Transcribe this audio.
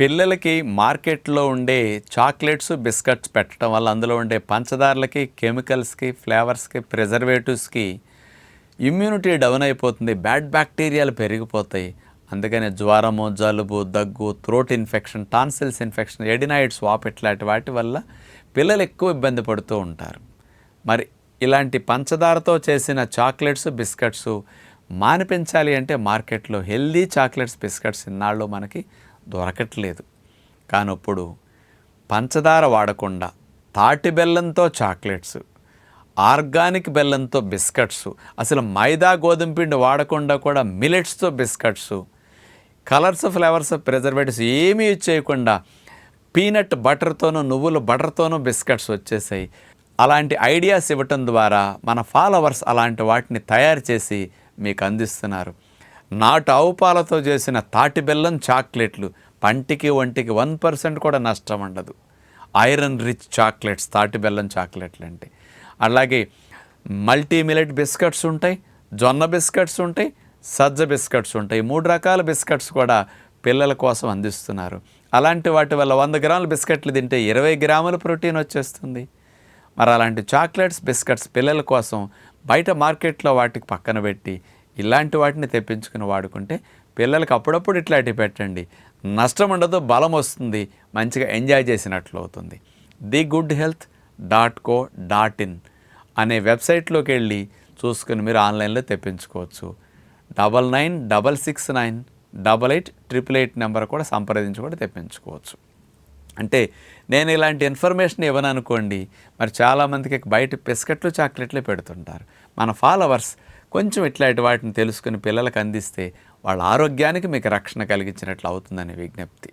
పిల్లలకి మార్కెట్లో ఉండే చాక్లెట్స్ బిస్కెట్స్ పెట్టడం వల్ల అందులో ఉండే పంచదారలకి కెమికల్స్కి ఫ్లేవర్స్కి ప్రిజర్వేటివ్స్కి ఇమ్యూనిటీ డౌన్ అయిపోతుంది. బ్యాడ్ బ్యాక్టీరియాలు పెరిగిపోతాయి. అందుకనే జ్వరము జలుబు దగ్గు throat infection tonsils infection adenoids వాప్ ఇట్లాంటి వాటి వల్ల పిల్లలు ఎక్కువ ఇబ్బంది పడుతూ ఉంటారు. మరి ఇలాంటి పంచదారతో చేసిన చాక్లెట్స్ బిస్కెట్స్ మానిపించాలి అంటే మార్కెట్లో హెల్దీ చాక్లెట్స్ బిస్కెట్స్ ఇన్నాళ్ళు మనకి దొరకట్లేదు. కానీ ఇప్పుడు పంచదార వాడకుండా తాటి బెల్లంతో చాక్లెట్స్ ఆర్గానిక్ బెల్లంతో బిస్కెట్స్ అసలు మైదా గోధుమ పిండి వాడకుండా కూడా మిలెట్స్తో బిస్కెట్స్ కలర్స్ ఫ్లేవర్స్ ప్రిజర్వేటివ్స్ ఏమీ చేయకుండా పీనట్ బటర్తోనూ నువ్వుల బటర్తోనూ బిస్కెట్స్ వచ్చేసాయి. అలాంటి ఐడియాస్ ఇవ్వటం ద్వారా మన ఫాలోవర్స్ అలాంటి వాటిని తయారు చేసి మీకు అందిస్తున్నారు. నాటు ఆవు పాలతో చేసిన తాటి బెల్లం చాక్లెట్లు పంటికి ఒంటికి వన్ పర్సెంట్ కూడా నష్టం ఉండదు. ఐరన్ రిచ్ చాక్లెట్స్ తాటి బెల్లం చాక్లెట్లు అంటే. అలాగే మల్టీ మిలెట్ బిస్కెట్స్ ఉంటాయి జొన్న బిస్కెట్స్ ఉంటాయి సజ్జ బిస్కెట్స్ ఉంటాయి. మూడు రకాల బిస్కెట్స్ కూడా పిల్లల కోసం అందిస్తున్నారు. అలాంటి వాటి వల్ల వంద గ్రాముల బిస్కెట్లు తింటే ఇరవై గ్రాముల ప్రోటీన్ వచ్చేస్తుంది. మరి అలాంటి చాక్లెట్స్ బిస్కెట్స్ పిల్లల కోసం బయట మార్కెట్లో వాటికి పక్కన పెట్టి ఇలాంటి వాటిని తెప్పించుకుని వాడుకుంటే పిల్లలకి అప్పుడప్పుడు ఇట్లాంటివి పెట్టండి. నష్టం ఉండదు బలం వస్తుంది మంచిగా ఎంజాయ్ చేసినట్లు అవుతుంది. The good health dot co dot in అనే వెబ్సైట్లోకి వెళ్ళి చూసుకుని మీరు ఆన్లైన్లో తెప్పించుకోవచ్చు. Double nine double six nine double eight triple eight number కూడా సంప్రదించి కూడా తెప్పించుకోవచ్చు. అంటే నేను ఇలాంటి ఇన్ఫర్మేషన్ ఇవ్వను అనుకోండి మరి చాలామందికి బయట బిస్కెట్లు చాక్లెట్లు పెడుతుంటారు. మన ఫాలోవర్స్ కొంచెం ఇట్లాంటి వాటిని తెలుసుకుని పిల్లలకు అందిస్తే వాళ్ళ ఆరోగ్యానికి మీకు రక్షణ కలిగించినట్లు అవుతుందని విజ్ఞప్తి.